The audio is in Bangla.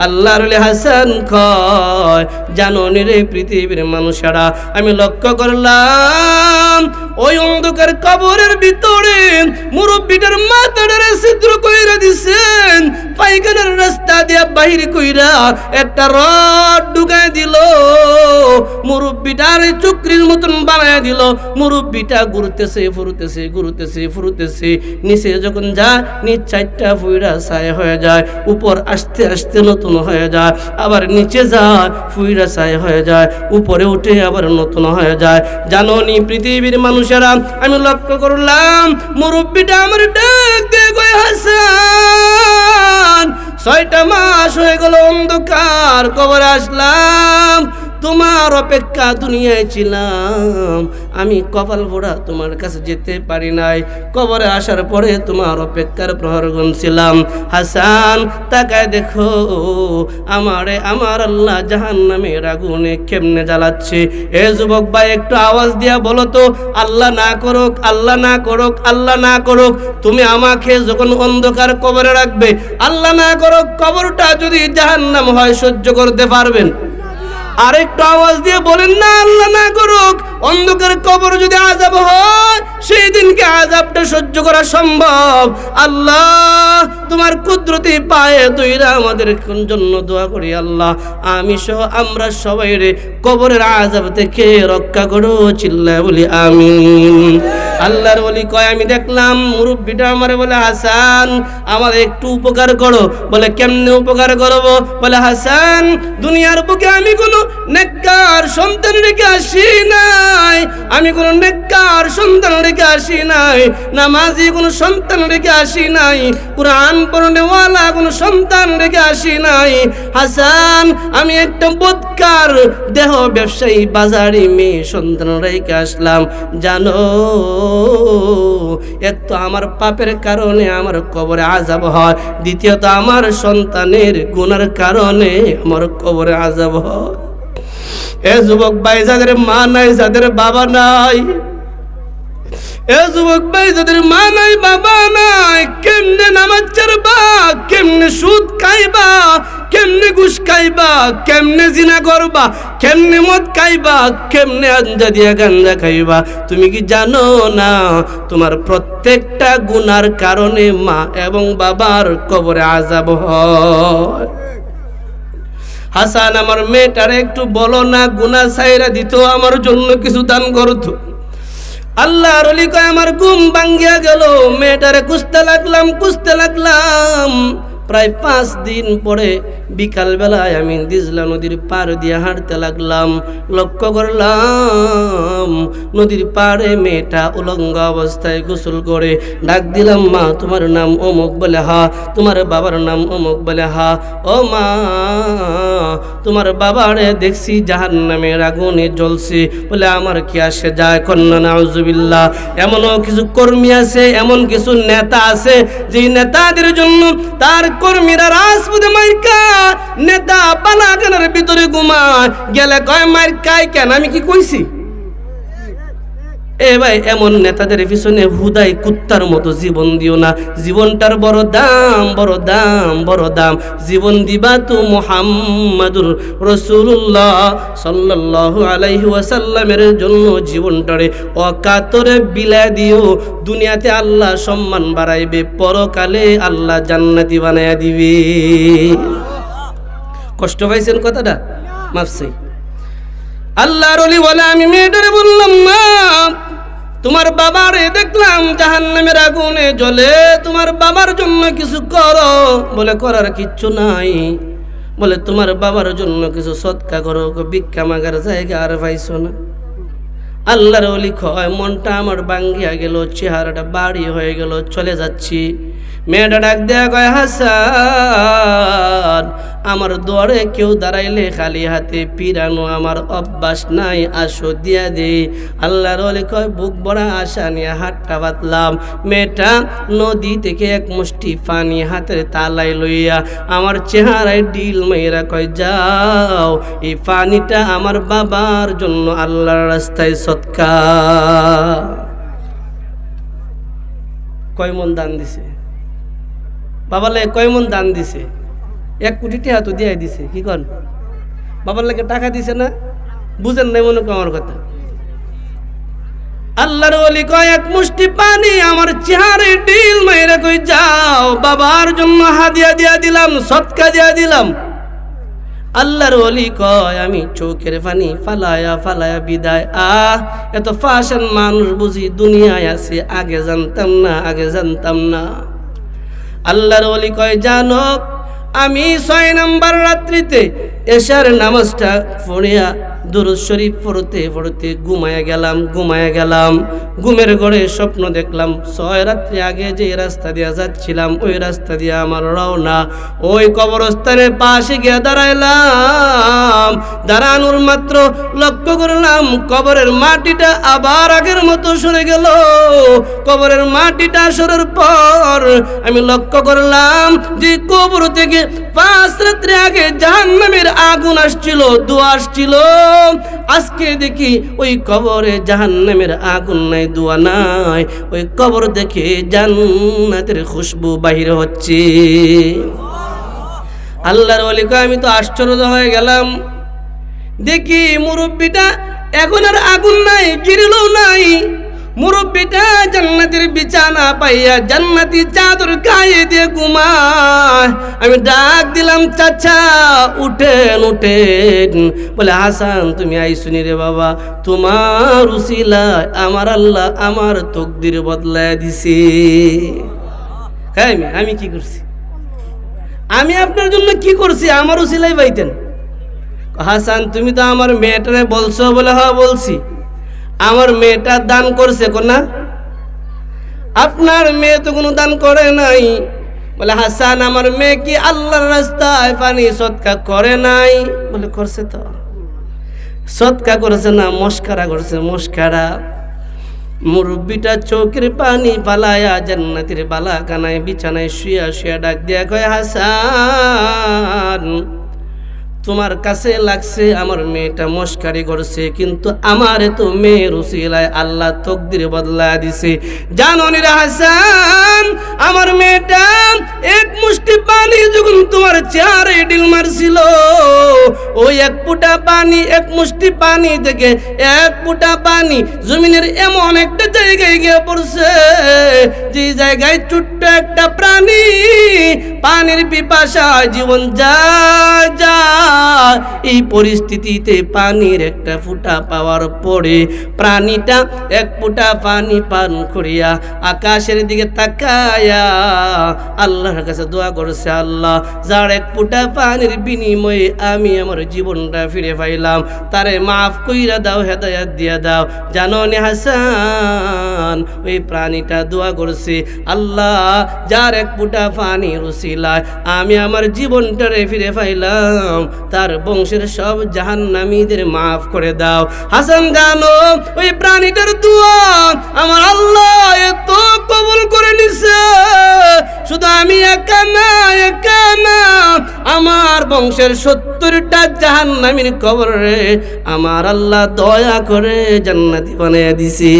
আল্লাহর হাসান কয় জানো রে পৃথিবীর মানুষেরা আমি লক্ষ্য করলাম ওই অন্ধকার কবরের ভিতরে মুরব্বিটার মাথাটারে ছিদ্র কইরা দিছেন। পায়খানার রাস্তা দিয়া বাহির কইরা একটা রড ঢুকায় দিল। মুরব্বিটার চুকরির মতন বানায় দিল। মুরব্বিটা ঘুরতেছে, ফুরতেছে ঘুরতেছে, ফুরতেছে। নিচে যখন যায়, নিচ চারটা ফুইরা ছায় হয়ে যায়। উপর আস্তে আস্তে নতুন হয়ে যায়। আবার নিচে যায়, ফুইরা ছায় হয়ে যায়। উপরে উঠে আবার নতুন হয়ে যায়। জানো নি পৃথিবীর মানুষেরা আমি। লক্ষ্য করলাম, মুরব্বীটা আমার ডাক দিয়ে হাসান, ছয়টা মাস হয়ে গেল অন্ধকার, কবর আসলাম। তোমার অপেক্ষা দুনিয়ায় ছিলাম। আমি কপাল ভোড়া তোমার কাছে যেতে পারি নাই। কবরে আসার পরে তোমার অপেক্ষার প্রহর ছিলাম হাসান, তাকায় দেখো, আমারে আমার আল্লাহ জাহান নামের আগুনে কেমনে জ্বালাচ্ছে। এ যুবক ভাই, একটু আওয়াজ দিয়া বলো তো, আল্লাহ না করুক, আল্লাহ না করুক, আল্লাহ না করুক, তুমি আমাকে যখন অন্ধকার কবরে রাখবে, আল্লাহ না করুক, কবরটা যদি জাহান্নাম হয় সহ্য করতে পারবেন। আরেকটু আওয়াজ দিয়ে বলেন, না, আল্লাহ না করুক, অন্ধকার কবর যদি আজাব হয়, সেই দিনকে আজাবটা সহ্য করা সম্ভব। আল্লাহ, তোমার কুদরতি পায়ে তৈরা আমাদের জন্য দোয়া করি, আল্লাহ। আমি সহ আমরা সবাই রে কবরের আজাব থেকে রক্ষা করো চিল্লা বলি, আমিন। আল্লাহর বলি কয়, আমি দেখলাম মুরব্বিটা আমারে বলে, হাসান, আমার একটু উপকার করো। বলে, কেমনে উপকার করব? বলে, হাসান, দুনিয়ার বুকে আমি কোনো নেককার সন্তান রেখে আসি নাই। আমি কোনো নেককার সন্তান রেখে আসি নাই। নামাজি কোনো সন্তান রেখে আসি নাই। কোরআন পড়নেওয়ালা কোনো সন্তান রেখে আসি নাই। হাসান, আমি একটা বোধকার দেহ ব্যবসায়ী বাজারি মেয়ে সন্তান রেখে আসলাম। জানো এক তো আমার পাপের কারণে আমার কবরে আজাব হয়। দ্বিতীয়ত, আমার সন্তানের গুনার কারণে আমার কবরে আজাব হয়। এ যুবক ভাই, যাদের মা নাই, যাদের বাবা নাই, এ যুবক ভাই, যাদের মা নাই, বাবা নাই, কেমনে নামাজ চারবা কেমনে সুদ খাইবা, কেমনে ঘুষ খাইবা, কেমনে জিনা করবা কেমনে মদ খাইবা? কেমনে আঞ্জা দিয়া গাঞ্জা খাইবা? তুমি কি জানো না? তোমার প্রত্যেকটা গুনার কারণে মা এবং বাবার কবরে আজাব হয়। হাসান, আমার মেয়েটারে একটু বলো না গুনা সাইরা দিত, আমার জন্য কিছু দান করতো। আল্লাহ রলি আমার ঘুম ভাঙ্গিয়া গেল, মেয়েটারে কুস্তে লাগলাম কুস্তে লাগলাম। প্রায় পাঁচ দিন পরে বিকালবেলায় আমি দিজলা নদীর পার দিয়ে হাঁটতে লাগলাম। লক্ষ্য করলাম, নদীর পাড়ে মেয়েটা উলঙ্গ অবস্থায় গোসল করে। ডাক দিলাম, মা, তোমার নাম অমুক বলে হা, তোমার বাবার নাম অমুক বলে হা। ও মা, তোমার বাবারে দেখছি জাহান নামে আগুনে জ্বলছে। বলে, আমার কি আসে যায় কন্যা, নাউজুবিল্লাহ। এমনও কিছু কর্মী আছে, এমন কিছু নেতা আছে যে নেতাদের জন্য তার কর্মীরা রাজপথে মাইকা নেতা বালাগানের ভিতরে ঘুমায়। গেলে কয় মার কায় কেন? আমি কি কইছি? এ ভাই, এমন নেতাদের পিছনে হুদাই কুত্তার মতো জীবন দিও না। জীবনটার বড় দাম বড় দাম বড় দাম। জীবন দিবা তো মোহাম্মদুর রসুল্লাহ সাল্লাল্লাহু আলাইহি ওয়াসাল্লামের জন্য জীবনটারে অকাতরে বিলা দিও। দুনিয়াতে আল্লাহ সম্মান বাড়াইবে, পরকালে আল্লাহ জান্নাতি বানায়া দিবে। কষ্ট পাইছেন কথাটা? মাফসি আল্লাহর বলে আমি মেয়েটারে বললাম, মা তোমার বাবারে দেখলাম জাহান নামের আগুনে জ্বলে। তোমার বাবার জন্য কিছু করো বলে করার কিচ্ছু নাই। বলে তোমার বাবার জন্য কিছু সৎকা করো ভিক্ষা মাগার জায়গা আর পাইছো না। আল্লাহর অলি খয় মনটা আমার বাঙ্গিয়া গেল, চেহারাটা বাড়ি হয়ে গেল, চলে যাচ্ছি। মেয়েটা ডাক দেয়া কয়, হাসান, আমার দরে কেউ দাঁড়াইলে খালি হাতে পিরানো আমার অভ্যাস নাই, আসো দিয়া দে। আল্লাহর অলি কয়, বুক বড়া আশা নিয়ে হাতটা বাতলাম মেয়েটা নদী থেকে এক মুষ্টি পানি হাতের তালাই লইয়া আমার চেহারায় ডিল মেয়েরা কয়, যাও, এই পানিটা আমার বাবার জন্য আল্লাহর রাস্তায় সৎকা কয়, মন দান দিছে। বাবালে কয় মন দান দিছে? এক কোটি টাকা তো দিয়ে দিছে, কি কন? বাবার লাগে টাকা দিছে না? বুঝেন নাই মনে আমার কথা? আল্লাহর ওলি কয়, এক মুষ্টি পানি আমার চেহারে ডিল মাইরা কই যাও। বাবার জন্য হাদিয়া দিয়া দিলাম, সৎকা দিয়া দিলাম। আল্লাহর ওলি কয়, আমি চোখের পানি ফালায়া ফালায়া বিদায়। আহ, এত ফাশন মানুষ বুঝি দুনিয়ায় আছে, আগে জানতাম না, আগে জানতাম না। আল্লাহর অলি কয় জানো আমি ছয় নম্বর রাত্রিতে এশার নামাজটা পড়িয়া দুরুদ শরীফ পড়তে পড়তে ঘুমায়া গেলাম ঘুমায়া গেলাম। ঘুমের ঘরে স্বপ্ন দেখলাম, ছয় রাত্রি আগে যে রাস্তা দিয়ে যাচ্ছিলাম, ওই রাস্তা দিয়ে আমার রওনা। ওই কবরস্থানের পাশে গিয়ে দাঁড়াইলাম। দাঁড়ানোর মাত্র লক্ষ্য করলাম, কবরের মাটিটা আবার আগের মতো সরে গেল। কবরের মাটিটা সরার পর আমি লক্ষ্য করলাম যে কবর থেকে পাঁচ রাত্রি আগে জাহান্নামের আগুন আসছিল দু আসছিল। আজকে দেখি ওই কবরে জাহান্নামের আগুন নাই, দোয়া নাই। ওই কবর দেখে জান্নাতের খুশবু বাহির হচ্ছে। আল্লাহর অলিকা আমি তো আশ্চর্য হয়ে গেলাম। দেখি মুরব্বীটা, এখন আর আগুন নাই, গিরিলও নাই। মুরব্বিটা জান্নাতের বিছানা পাইয়া জান্নাতি চাদর গায়ে দিয়ে ঘুমায়। আমি ডাক দিলাম, চাচা, উঠেন উঠেন। বলে, হাসান, তুমি আইসুনি রে বাবা। তোমার উসিলায় আমার আল্লাহ আমার তকদির বদলায় দিছে। হ্যাঁ আমি কি করছি? আমি আপনার জন্য কি করছি? আমারও সিলাই পাইতেন হাসান, তুমি তো আমার মেয়েটারে বলছো বলে হ্যাঁ বলছি। আমার মেয়েটা দান করছে না আপনার মেয়ে তো কোনো দান করে নাই। বলে, হাসান, আমার মেয়ে কি আল্লাহর রাস্তায় পানি সৎকা করে নাই? বলে, করছে তো। সৎকা করেছে না, মস্কারা করছে, মস্কারা। মুরব্বিটা চোখের পানি পালায়া জান্নাতের বালা কানায় বিছানায় শুয়া শুয়া ডাক দিয়া কয়, হাসান। তোমার কাছে লাগছে, আমার মেয়েটা মস্কারি করছে, কিন্তু আমার তো মেয়ের উসিলায় আল্লাহ তকদির বদলা দিছে। জানো নিরা হাসান, আমার মেয়েটা এক মুষ্টি পানি যখন তোমার চেহারে ডিল মারছিল, ওই এক ফুটা পানি, এক মুষ্টি পানি থেকে এক ফুটা পানি জমিনের এমন একটা জায়গায় গিয়ে পড়ছে, যে জায়গায় ছোট্ট একটা প্রাণী, পানির পিপাসায় জীবন যা যা এই পরিস্থিতিতে পানির একটা ফুটা পাওয়ার পরে প্রাণীটা এক ফুটা পানি পান করিয়া আকাশের দিকে তাকায়া আল্লাহর কাছে দোয়া করছে, আল্লাহ, যার এক ফুটা পানির বিনিময়ে আমি আমার জীবনটা ফিরে পাইলাম, তারে মাফ কইরা দাও, হেদায়াত দিয়া দাও। জানো নি হাসান ওই প্রাণীটা দোয়া করছে, আল্লাহ, যার এক ফুটা পানি রুসিলায় আমি আমার জীবনটারে ফিরে পাইলাম তার বংশের সব জাহান্নামীদের মাফ করে দাও। হাসান জানো, ওই প্রাণীটার দোয়া আমার আল্লাহ এত কবুল করে নিছে। শুধু আমি একা না একা না, আমার বংশের সত্তরটা জাহান্নামীর কবরে আমার আল্লাহ দয়া করে জান্নাতি বানিয়ে দিছি।